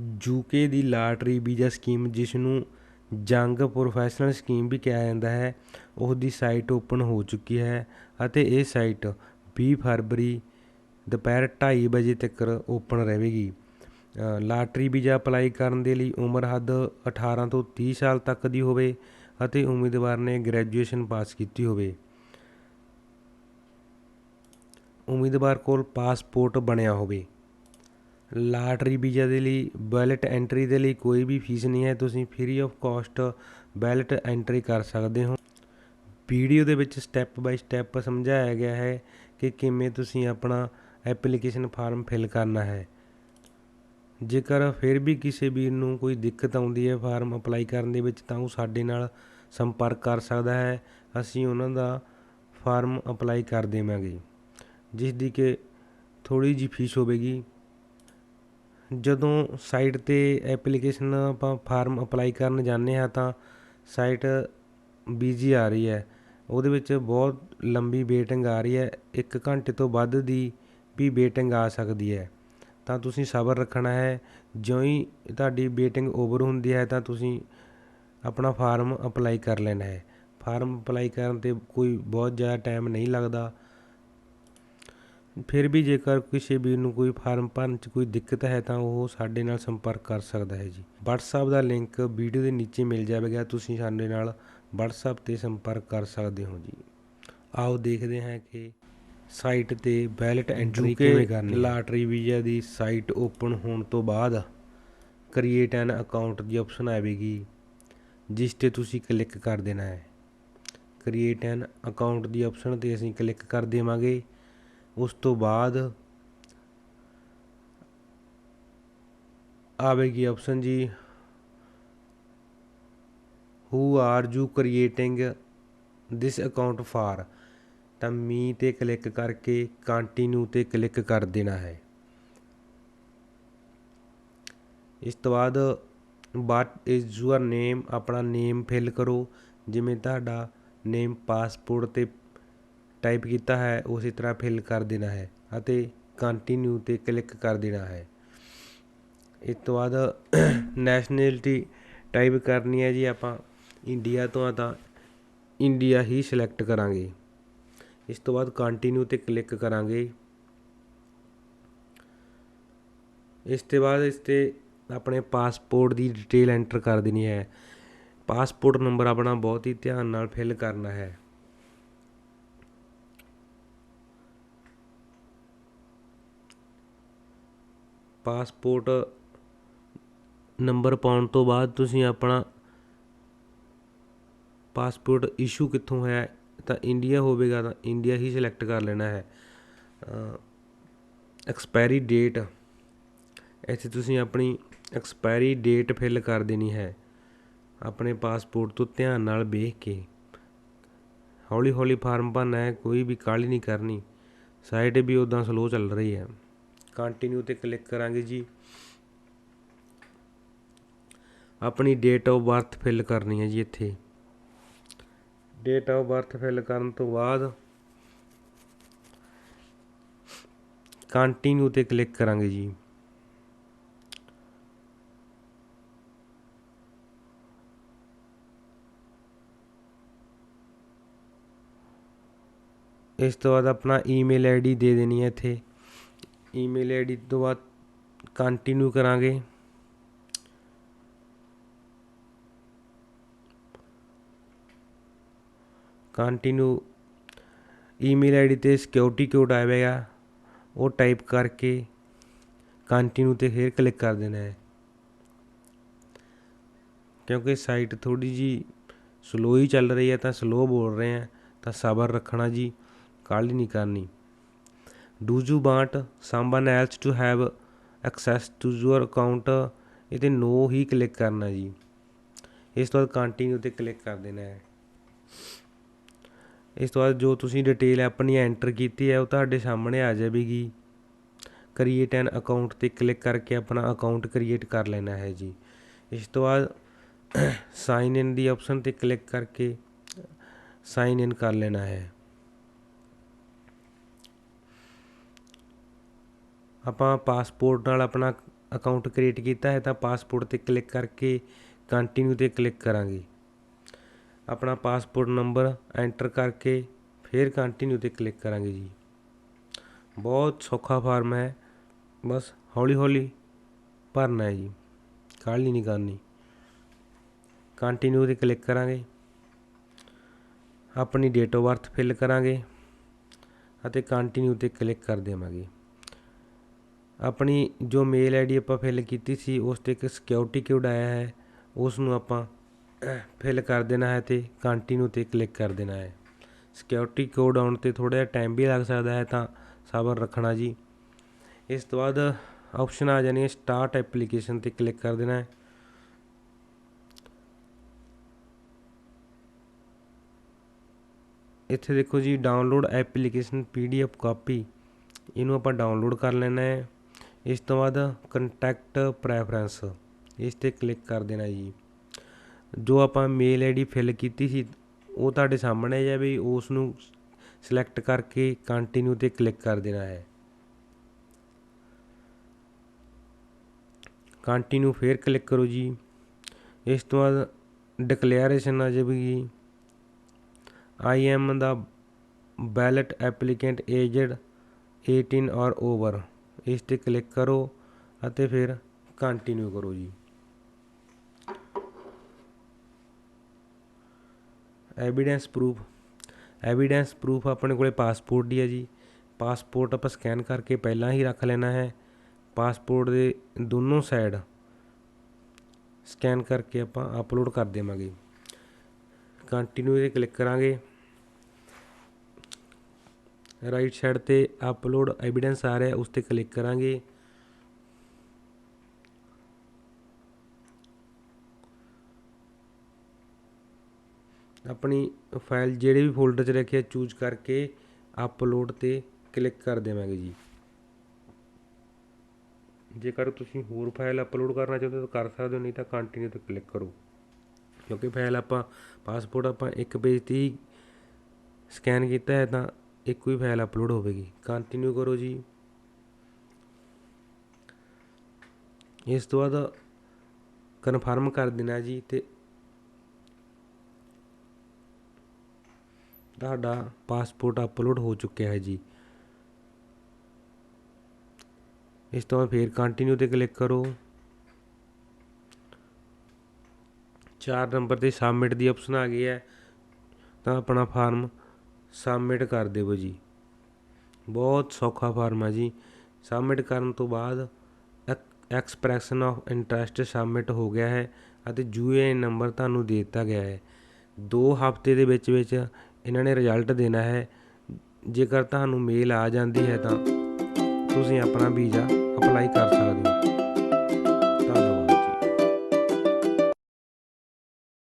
UK ਦੀ lottery visa scheme ਜਿਸ ਨੂੰ ਜੰਗ ਪ੍ਰੋਫੈਸ਼ਨਲ ਸਕੀਮ ਵੀ ਕਿਹਾ ਜਾਂਦਾ ਹੈ ਉਸ ਦੀ ਸਾਈਟ ਓਪਨ ਹੋ ਚੁੱਕੀ ਹੈ ਅਤੇ ਇਹ ਸਾਈਟ ਵੀਹ ਫਰਵਰੀ ਦੁਪਹਿਰ ਢਾਈ ਵਜੇ ਤੱਕ ਓਪਨ ਰਹੇਗੀ। ਲਾਟਰੀ ਵੀਜ਼ਾ ਅਪਲਾਈ ਕਰਨ ਦੇ ਲਈ ਉਮਰ ਹੱਦ 18 ਤੋਂ 30 ਸਾਲ ਤੱਕ ਦੀ ਹੋਵੇ ਅਤੇ ਉਮੀਦਵਾਰ ਨੇ ਗ੍ਰੈਜੂਏਸ਼ਨ ਪਾਸ ਕੀਤੀ ਹੋਵੇ। ਉਮੀਦਵਾਰ ਕੋਲ ਪਾਸਪੋਰਟ ਬਣਿਆ ਹੋਵੇ। ਲਾਟਰੀ ਵੀਜ਼ਾ ਦੇ ਲਈ, ਬੈਲਟ ਐਂਟਰੀ ਦੇ ਲਈ ਕੋਈ ਵੀ ਫੀਸ ਨਹੀਂ ਹੈ, ਤੁਸੀਂ free of cost ballot entry ਕਰ ਸਕਦੇ ਹੋ। ਵੀਡੀਓ ਦੇ ਵਿੱਚ ਸਟੈਪ ਬਾਈ ਸਟੈਪ ਸਮਝਾਇਆ ਗਿਆ ਹੈ ਕਿ ਕਿਵੇਂ ਤੁਸੀਂ ਆਪਣਾ ਐਪਲੀਕੇਸ਼ਨ ਫਾਰਮ ਫਿਲ ਕਰਨਾ ਹੈ। ਜੇਕਰ ਫਿਰ ਵੀ ਕਿਸੇ ਵੀਰ ਨੂੰ ਕੋਈ ਦਿੱਕਤ ਆਉਂਦੀ ਹੈ ਫਾਰਮ ਅਪਲਾਈ ਕਰਨ ਦੇ ਵਿੱਚ, ਤਾਂ ਉਹ ਸਾਡੇ ਨਾਲ ਸੰਪਰਕ ਕਰ ਸਕਦਾ ਹੈ। ਅਸੀਂ ਉਹਨਾਂ ਦਾ ਫਾਰਮ ਅਪਲਾਈ ਕਰ ਦੇਵਾਂਗੇ, ਜਿਸ ਦੀ ਕਿ ਥੋੜੀ ਜਿਹੀ ਫੀਸ ਹੋਵੇਗੀ। ਜਦੋਂ ਸਾਈਟ ਤੇ ਐਪਲੀਕੇਸ਼ਨ ਆਪਾਂ ਫਾਰਮ ਅਪਲਾਈ ਕਰਨ ਜਾਂਦੇ ਹਾਂ ਤਾਂ ਸਾਈਟ ਬਿਜ਼ੀ ਆ ਰਹੀ ਹੈ। ਉਹਦੇ ਵਿੱਚ ਬਹੁਤ ਲੰਬੀ ਵੇਟਿੰਗ ਆ ਰਹੀ ਹੈ। ਇੱਕ ਘੰਟੇ ਤੋਂ ਵੱਧ ਦੀ ਵੀ ਵੇਟਿੰਗ ਆ ਸਕਦੀ ਹੈ। ਤਾਂ ਤੁਸੀਂ ਸਬਰ ਰੱਖਣਾ ਹੈ। ਜਿਉਂ ਹੀ ਤੁਹਾਡੀ ਵੇਟਿੰਗ ਓਵਰ ਹੁੰਦੀ ਹੈ ਤਾਂ ਤੁਸੀਂ ਆਪਣਾ ਫਾਰਮ ਅਪਲਾਈ ਕਰ ਲੈਣਾ ਹੈ। ਫਾਰਮ ਅਪਲਾਈ ਕਰਨ 'ਤੇ ਕੋਈ ਬਹੁਤ ਜ਼ਿਆਦਾ ਟਾਈਮ ਨਹੀਂ ਲੱਗਦਾ। ਫਿਰ ਵੀ ਜੇਕਰ ਕਿਸੇ ਵੀਰ ਨੂੰ ਕੋਈ ਫਾਰਮ ਭਰਨ 'ਚ ਕੋਈ ਦਿੱਕਤ ਹੈ ਤਾਂ ਉਹ ਸਾਡੇ ਨਾਲ ਸੰਪਰਕ ਕਰ ਸਕਦਾ ਹੈ ਜੀ। WhatsApp ਦਾ ਲਿੰਕ ਵੀਡੀਓ ਦੇ ਨੀਚੇ ਮਿਲ ਜਾਵੇਗਾ ਤੁਸੀਂ ਸਾਡੇ ਨਾਲ WhatsApp ਤੇ ਸੰਪਰਕ ਕਰ ਸਕਦੇ ਹੋ ਜੀ। ਆਓ ਦੇਖਦੇ ਹਾਂ ਕਿ ਸਾਈਟ ਤੇ ਬੈਲਟ ਐਂਟਰੀ ਕਿਵੇਂ ਕਰਨੀ ਹੈ। ਲਾਟਰੀ ਵੀਜ਼ਾ ਦੀ ਸਾਈਟ ਓਪਨ ਹੋਣ ਤੋਂ ਬਾਅਦ ਕ੍ਰੀਏਟ ਐਨ ਅਕਾਊਂਟ ਦੀ ਆਪਸ਼ਨ ਆਵੇਗੀ ਜਿਸ ਤੇ ਤੁਸੀਂ ਕਲਿੱਕ ਕਰ ਦੇਣਾ ਹੈ। ਕ੍ਰੀਏਟ ਐਨ ਅਕਾਊਂਟ ਦੀ ਆਪਸ਼ਨ ਤੇ ਅਸੀਂ ਕਲਿੱਕ ਕਰ ਦੇਵਾਂਗੇ। ਉਸ ਤੋਂ ਬਾਅਦ ਆਵੇਗੀ ਆਪਸ਼ਨ ਜੀ who are you creating this account for ਤਾਂ ਮੀ ਤੇ ਕਲਿੱਕ ਕਰਕੇ ਕੰਟੀਨਿਊ ਤੇ ਕਲਿੱਕ ਕਰ ਦੇਣਾ ਹੈ। ਇਸ ਤੋਂ ਬਾਅਦ ਵਾਟ ਇਜ਼ ਯੂਅਰ ਨੇਮ ਆਪਣਾ ਨੇਮ ਫਿਲ ਕਰੋ। ਜਿਵੇਂ ਤੁਹਾਡਾ ਨੇਮ ਪਾਸਪੋਰਟ ਤੇ ਟਾਈਪ ਕੀਤਾ ਹੈ, ਉਸੇ ਤਰ੍ਹਾਂ ਫਿਲ ਕਰ ਦੇਣਾ ਹੈ ਅਤੇ ਕੰਟੀਨਿਊ ਤੇ ਕਲਿੱਕ ਕਰ ਦੇਣਾ ਹੈ। ਇਸ ਤੋਂ ਬਾਅਦ ਨੈਸ਼ਨੈਲਿਟੀ ਟਾਈਪ ਕਰਨੀ ਹੈ ਜੀ ਆਪਾਂ। ਇੰਡੀਆ ਤੋਂ ਆ ਤਾਂ ਇੰਡੀਆ ਹੀ ਸਿਲੈਕਟ ਕਰਾਂਗੇ। ਇਸ ਤੋਂ ਬਾਅਦ ਕੰਟੀਨਿਊ ਤੇ ਕਲਿੱਕ ਕਰਾਂਗੇ। ਇਸ ਤੋਂ ਬਾਅਦ ਇਸ ਤੇ ਆਪਣੇ ਪਾਸਪੋਰਟ ਦੀ ਡਿਟੇਲ ਐਂਟਰ ਕਰ ਦੇਣੀ ਹੈ। ਪਾਸਪੋਰਟ ਨੰਬਰ ਆਪਣਾ ਬਹੁਤ ਹੀ ਧਿਆਨ ਨਾਲ ਫਿਲ ਕਰਨਾ ਹੈ। ਪਾਸਪੋਰਟ ਨੰਬਰ ਪਾਉਣ ਤੋਂ ਬਾਅਦ ਤੁਸੀਂ ਆਪਣਾ ਪਾਸਪੋਰਟ ਇਸ਼ੂ ਕਿੱਥੋਂ ਹੋਇਆ ਹੈ, ਤਾਂ ਇੰਡੀਆ ਹੋਵੇਗਾ ਤਾਂ ਇੰਡੀਆ ਹੀ ਸਿਲੈਕਟ ਕਰ ਲੈਣਾ ਹੈ। ਐਕਸਪਾਇਰੀ ਡੇਟ ਇੱਥੇ ਤੁਸੀਂ ਆਪਣੀ ਐਕਸਪਾਇਰੀ ਡੇਟ ਫਿਲ ਕਰ ਦੇਣੀ ਹੈ ਆਪਣੇ ਪਾਸਪੋਰਟ ਤੋਂ ਧਿਆਨ ਨਾਲ ਵੇਖ ਕੇ। ਹੌਲੀ ਹੌਲੀ ਫਾਰਮ ਭਰਨਾ ਹੈ ਕੋਈ ਵੀ ਕਾਹਲੀ ਨਹੀਂ ਕਰਨੀ ਸਾਈਟ ਵੀ ਉਦਾਂ ਸਲੋ ਚੱਲ ਰਹੀ ਹੈ। ਕੰਟੀਨਿਊ ਤੇ ਕਲਿੱਕ ਕਰਾਂਗੇ ਜੀ। ਆਪਣੀ ਡੇਟ ਆਫ ਬਰਥ ਫਿਲ ਕਰਨੀ ਹੈ ਜੀ ਇੱਥੇ। ਡੇਟ ਆਫ ਬਰਥ ਫਿਲ ਕਰਨ ਤੋਂ ਬਾਅਦ ਕੰਟੀਨਿਊ ਤੇ ਕਲਿੱਕ ਕਰਾਂਗੇ ਜੀ। ਇਸ ਤੋਂ ਬਾਅਦ ਆਪਣਾ ਈਮੇਲ ਆਈਡੀ ਦੇ ਦੇਣੀ ਹੈ ਇੱਥੇ। ਈਮੇਲ ਆਈਡੀ ਤੋਂ ਬਾਅਦ ਕੰਟੀਨਿਊ ਕਰਾਂਗੇ। ਕੰਟੀਨਿਊ ਈਮੇਲ ਆਈਡੀ ਤੇ ਸਿਕਿਉਰਿਟੀ ਕੋਡ ਆਵੇਗਾ ਉਹ ਟਾਈਪ ਕਰਕੇ ਕੰਟੀਨਿਊ ਤੇ ਫਿਰ ਕਲਿੱਕ ਕਰ ਦੇਣਾ ਹੈ। ਕਿਉਂਕਿ ਸਾਈਟ ਥੋੜੀ ਜੀ ਸਲੋ ਹੀ ਚੱਲ ਰਹੀ ਹੈ, ਤਾਂ ਸਲੋ ਬੋਲ ਰਹੇ ਆ, ਤਾਂ ਸਬਰ ਰੱਖਣਾ ਜੀ ਕਾਹਲੀ ਨਹੀਂ ਕਰਨੀ। Do you want someone else to have access to your account ਇਹ 'ਤੇ ਨੋ ਹੀ ਕਲਿੱਕ ਕਰਨਾ ਜੀ। ਇਸ ਤੋਂ ਬਾਅਦ ਕੰਟੀਨਿਊ ਤੇ ਕਲਿੱਕ ਕਰ ਦੇਣਾ ਹੈ। ਇਸ ਤੋਂ ਬਾਅਦ ਜੋ ਤੁਸੀਂ ਡਿਟੇਲ ਆਪਣੀ ਐਂਟਰ ਕੀਤੀ ਹੈ, ਉਹ ਤੁਹਾਡੇ ਸਾਹਮਣੇ ਆ ਜਾਵੇਗੀ। ਕ੍ਰੀਏਟ ਐਨ ਅਕਾਊਂਟ ਤੇ ਕਲਿੱਕ ਕਰਕੇ ਆਪਣਾ ਅਕਾਊਂਟ ਕ੍ਰੀਏਟ ਕਰ ਲੈਣਾ ਹੈ ਜੀ। ਇਸ ਤੋਂ ਬਾਅਦ ਸਾਈਨ ਇਨ ਦੀ ਆਪਸ਼ਨ ਤੇ ਕਲਿੱਕ ਕਰਕੇ ਸਾਈਨ ਇਨ ਕਰ ਲੈਣਾ ਹੈ। ਆਪਾਂ ਪਾਸਪੋਰਟ ਨਾਲ ਆਪਣਾ ਅਕਾਊਂਟ ਕ੍ਰੀਏਟ ਕੀਤਾ ਹੈ ਤਾਂ ਪਾਸਪੋਰਟ ਤੇ ਕਲਿੱਕ ਕਰਕੇ ਕੰਟੀਨਿਊ ਤੇ ਕਲਿੱਕ ਕਰਾਂਗੇ। ਆਪਣਾ ਪਾਸਪੋਰਟ ਨੰਬਰ ਐਂਟਰ ਕਰਕੇ ਫਿਰ ਕੰਟੀਨਿਊ ਤੇ ਕਲਿੱਕ ਕਰਾਂਗੇ ਜੀ। ਬਹੁਤ ਸੌਖਾ ਫਾਰਮ ਹੈ। ਬਸ ਹੌਲੀ ਹੌਲੀ ਭਰਨਾ ਹੈ ਜੀ। ਕਾਹਲੀ ਨਹੀਂ ਕਰਨੀ। ਕੰਟੀਨਿਊ ਤੇ ਕਲਿੱਕ ਕਰਾਂਗੇ। ਆਪਣੀ ਡੇਟ ਆਫ ਬਰਥ ਫਿਲ ਕਰਾਂਗੇ ਅਤੇ ਕੰਟੀਨਿਊ ਤੇ ਕਲਿੱਕ ਕਰ ਦੇਵਾਂਗੇ। ਆਪਣੀ ਜੋ ਮੇਲ ਆਈਡੀ ਆਪਾਂ ਫਿਲ ਕੀਤੀ ਸੀ, ਉਸ ਤੇ ਇੱਕ ਸਿਕਿਉਰਿਟੀ ਕੋਡ ਆਇਆ ਹੈ ਉਸ ਨੂੰ ਆਪਾਂ ਫਿਲ ਕਰ ਦੇਣਾ ਹੈ ਤੇ ਕੰਟੀਨਿਊ ਤੇ ਕਲਿੱਕ ਕਰ ਦੇਣਾ ਹੈ। ਸਿਕਿਉਰਿਟੀ ਕੋਡ ਆਉਣ ਤੇ ਥੋੜਾ ਜਿਹਾ ਟਾਈਮ ਵੀ ਲੱਗ ਸਕਦਾ ਹੈ ਤਾਂ ਸਬਰ ਰੱਖਣਾ ਜੀ। ਇਸ ਤੋਂ ਬਾਅਦ ਆਪਸ਼ਨ ਆ ਜਾਣੀ ਹੈ ਸਟਾਰਟ ਐਪਲੀਕੇਸ਼ਨ ਤੇ ਕਲਿੱਕ ਕਰ ਦੇਣਾ ਹੈ। ਇੱਥੇ ਦੇਖੋ ਜੀ ਡਾਊਨਲੋਡ ਐਪਲੀਕੇਸ਼ਨ ਪੀਡੀਐਫ ਕਾਪੀ ਇਹਨੂੰ ਆਪਾਂ ਡਾਊਨਲੋਡ ਕਰ ਲੈਣਾ ਹੈ। ਇਸ ਤੋਂ ਬਾਅਦ ਕੰਟੈਕਟ ਪ੍ਰੈਫਰੈਂਸ ਇਸ ਤੇ ਕਲਿੱਕ ਕਰ ਦੇਣਾ ਜੀ। ਜੋ ਆਪਾਂ ਮੇਲ ਆਈਡੀ ਫਿਲ ਕੀਤੀ ਸੀ, ਉਹ ਤੁਹਾਡੇ ਸਾਹਮਣੇ ਹੈ ਵੀ ਉਸ ਨੂੰ ਸਿਲੈਕਟ ਕਰਕੇ ਕੰਟੀਨਿਊ ਤੇ ਕਲਿੱਕ ਕਰ ਦੇਣਾ ਹੈ। ਕੰਟੀਨਿਊ ਫੇਰ ਕਲਿੱਕ ਕਰੋ ਜੀ। ਇਸ ਤੋਂ ਬਾਅਦ ਡਿਕਲੇਅਰੇਸ਼ਨ ਆ ਜਾਵੇਗੀ I am the ballot applicant aged 18 or over ਇਸ ਤੇ ਕਲਿੱਕ ਕਰੋ ਅਤੇ ਫਿਰ ਕੰਟੀਨਿਊ ਕਰੋ ਜੀ। ਐਵੀਡੈਂਸ ਪ੍ਰੂਫ ਐਵੀਡੈਂਸ ਪ੍ਰੂਫ ਆਪਣੇ ਕੋਲੇ ਪਾਸਪੋਰਟ ਦੀ ਹੈ ਜੀ। ਪਾਸਪੋਰਟ ਆਪਾਂ ਸਕੈਨ ਕਰਕੇ ਪਹਿਲਾਂ ਹੀ ਰੱਖ ਲੈਣਾ ਹੈ। ਪਾਸਪੋਰਟ ਦੇ ਦੋਨੋਂ ਸਾਈਡ ਸਕੈਨ ਕਰਕੇ ਆਪਾਂ ਅਪਲੋਡ ਕਰ ਦੇਵਾਂਗੇ। ਕੰਟੀਨਿਊ ਤੇ ਕਲਿੱਕ ਕਰਾਂਗੇ। ਰਾਈਟ ਸਾਈਡ ਤੇ ਅਪਲੋਡ ਐਵੀਡੈਂਸ ਆ ਰਿਹਾ, ਉਸ ਤੇ ਕਲਿੱਕ ਕਰਾਂਗੇ। ਆਪਣੀ ਫਾਈਲ ਜਿਹੜੇ ਵੀ ਫੋਲਡਰ 'ਚ ਰੱਖਿਆ ਚੂਜ਼ ਕਰਕੇ ਅਪਲੋਡ ਤੇ ਕਲਿੱਕ ਕਰ ਦੇਵਾਂਗੇ ਜੀ। ਜੇਕਰ ਤੁਸੀਂ ਹੋਰ ਫਾਈਲ ਅਪਲੋਡ ਕਰਨਾ ਚਾਹੁੰਦੇ ਹੋ ਤਾਂ ਕਰ ਸਕਦੇ ਹੋ, ਨਹੀਂ ਤਾਂ ਕੰਟੀਨਿਊ ਤੇ ਕਲਿੱਕ ਕਰੋ। ਕਿਉਂਕਿ ਫਾਈਲ ਆਪਾਂ, ਪਾਸਪੋਰਟ ਆਪਾਂ ਇੱਕ ਪੇਜ ਤੇ ਹੀ ਸਕੈਨ ਕੀਤਾ ਹੈ, ਤਾਂ ਇੱਕੋ ਹੀ ਫਾਈਲ ਅਪਲੋਡ ਹੋਵੇਗੀ। ਕੰਟੀਨਿਊ ਕਰੋ ਜੀ। ਇਸ ਤੋਂ ਬਾਅਦ ਕਨਫਰਮ ਕਰ ਦੇਣਾ ਜੀ ਤੇ ਤੁਹਾਡਾ ਪਾਸਪੋਰਟ ਅਪਲੋਡ ਹੋ ਚੁੱਕਿਆ ਹੈ ਜੀ। ਇਸ ਤੋਂ ਬਾਅਦ ਫੇਰ ਕੰਟੀਨਿਊ ਤੇ ਕਲਿੱਕ ਕਰੋ। ਚਾਰ ਨੰਬਰ ਤੇ ਸਬਮਿਟ ਦੀ ਆਪਸ਼ਨ ਆ ਗਈ ਹੈ। ਤਾਂ ਆਪਣਾ ਫਾਰਮ ਸਬਮਿਟ ਕਰ ਦਿਓ ਜੀ। ਬਹੁਤ ਸੌਖਾ ਫਾਰਮ ਹੈ ਜੀ। ਸਬਮਿਟ ਕਰਨ ਤੋਂ ਬਾਅਦ ਐਕਸਪ੍ਰੈਸ਼ਨ ਆਫ ਇੰਟਰਸਟ ਸਬਮਿਟ ਹੋ ਗਿਆ ਹੈ ਅਤੇ ਯੂਏਐਨ ਨੰਬਰ ਤੁਹਾਨੂੰ ਦੇ ਦਿੱਤਾ ਗਿਆ ਹੈ। 2 ਹਫ਼ਤੇ ਦੇ ਵਿੱਚ ਵਿੱਚ ਇਹਨਾਂ ਨੇ ਰਿਜ਼ਲਟ ਦੇਣਾ ਹੈ। ਜੇਕਰ ਤੁਹਾਨੂੰ ਮੇਲ ਆ ਜਾਂਦੀ ਹੈ ਤਾਂ ਤੁਸੀਂ ਆਪਣਾ ਵੀਜ਼ਾ ਅਪਲਾਈ ਕਰ ਸਕਦੇ ਹੋ।